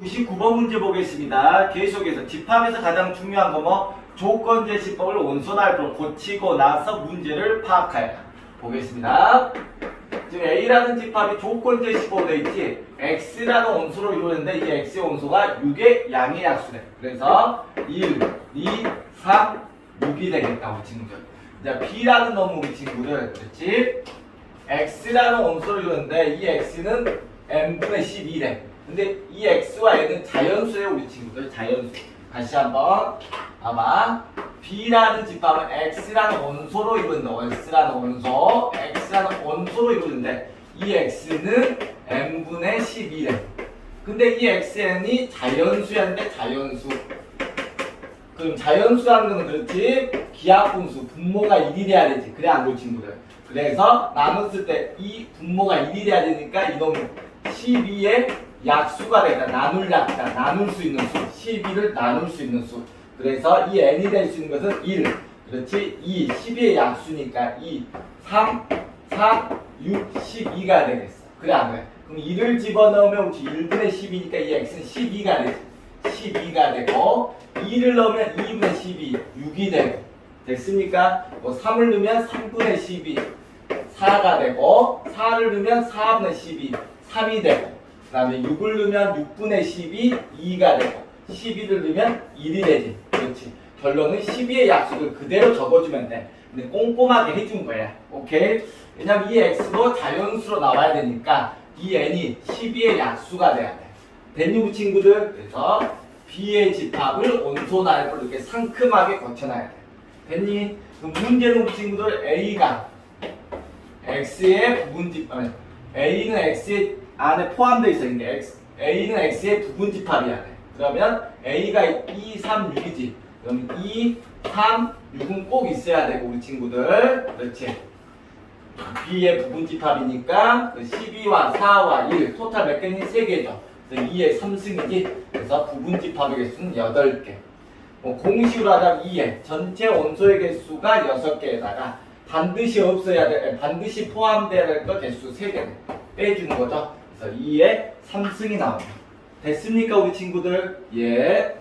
(99번) 문제 보겠습니다. 계속해서 집합에서 가장 중요한 거 뭐 조건 제시법을 온소날프로 고치고 나서 문제를 파악하여 보겠습니다. 지금 A라는 집합이 조건 제시법으로 되어 있지 X라는 온소로 이루어졌는데 이 X의 온소가 6의 양의 약수래. 그래서 1, 2, 3, 6이 되겠다 우리 친 이제 B라는 놈은 우리 친구들 그렇지? X라는 온소를 이루는데 이 X는 n분의 12래. 근데 이 X와 N은 자연수예요, 우리 친구들. 자연수. 다시 한번. 아마 B라는 집합은 X라는 원소로 이루는데, X라는 원소, X라는 원소로 이루는데, 이 X는 n분의 12래. 근데 이 XN이 자연수였는데, 자연수. 그럼 자연수라는 건 그렇지 기하분수 분모가 1이 돼야 되지. 그래 안 그렇지 친구들? 그래서 나눴을 때 이 분모가 1이 돼야 되니까 이놈은 12의 약수가 되다. 나눌 약이다 나눌 수 있는 수. 12를 나눌 수 있는 수. 그래서 이 n이 될 수 있는 것은 1 그렇지? 2 12의 약수니까 2 3 4 6 12가 되겠어. 그래 안 그래? 그럼 2를 집어넣으면 우리 1분의 10이니까 이 x는 12가 되지 12가 되고 2를 넣으면 2분의 12, 6이 되고 됐습니까? 뭐 3을 넣으면 3분의 12, 4가 되고 4를 넣으면 4분의 12, 3이 되고 그 다음에 6을 넣으면 6분의 12, 2가 되고 12를 넣으면 1이 되지. 그렇지. 결론은 12의 약속을 그대로 적어주면 돼. 근데 꼼꼼하게 해준 거야. 오케이? 왜냐면 이 x도 자연수로 나와야 되니까 이 n이 12의 약수가 돼야 돼 우 친구들? 그래서 B의 집합을 온소날프로 이렇게 상큼하게 거쳐놔야 돼. 됐니? 그럼 문제는 친구들 A가 X의 부분 집 아니 A는 X의 안에 포함되어 있어 있는데 X, A는 X의 부분 집합이야 돼. 그러면 A가 2, 3, 6이지. 그럼 2, 3, 6은 꼭 있어야 되고 우리 친구들 그렇지. B의 부분 집합이니까 그 12와 4와 1 토탈 몇 개니? 3개죠. 그래서 2의 3승이지. 그래서 부분 집합의 개수는 8개. 뭐 공식으로 하자면 2의 전체 원소의 개수가 6개에다가 반드시 없어야 돼, 반드시 포함돼야 될 거 개수 3개 빼주는 거죠. 그래서 2의 3승이 나옵니다. 됐습니까, 우리 친구들? 예.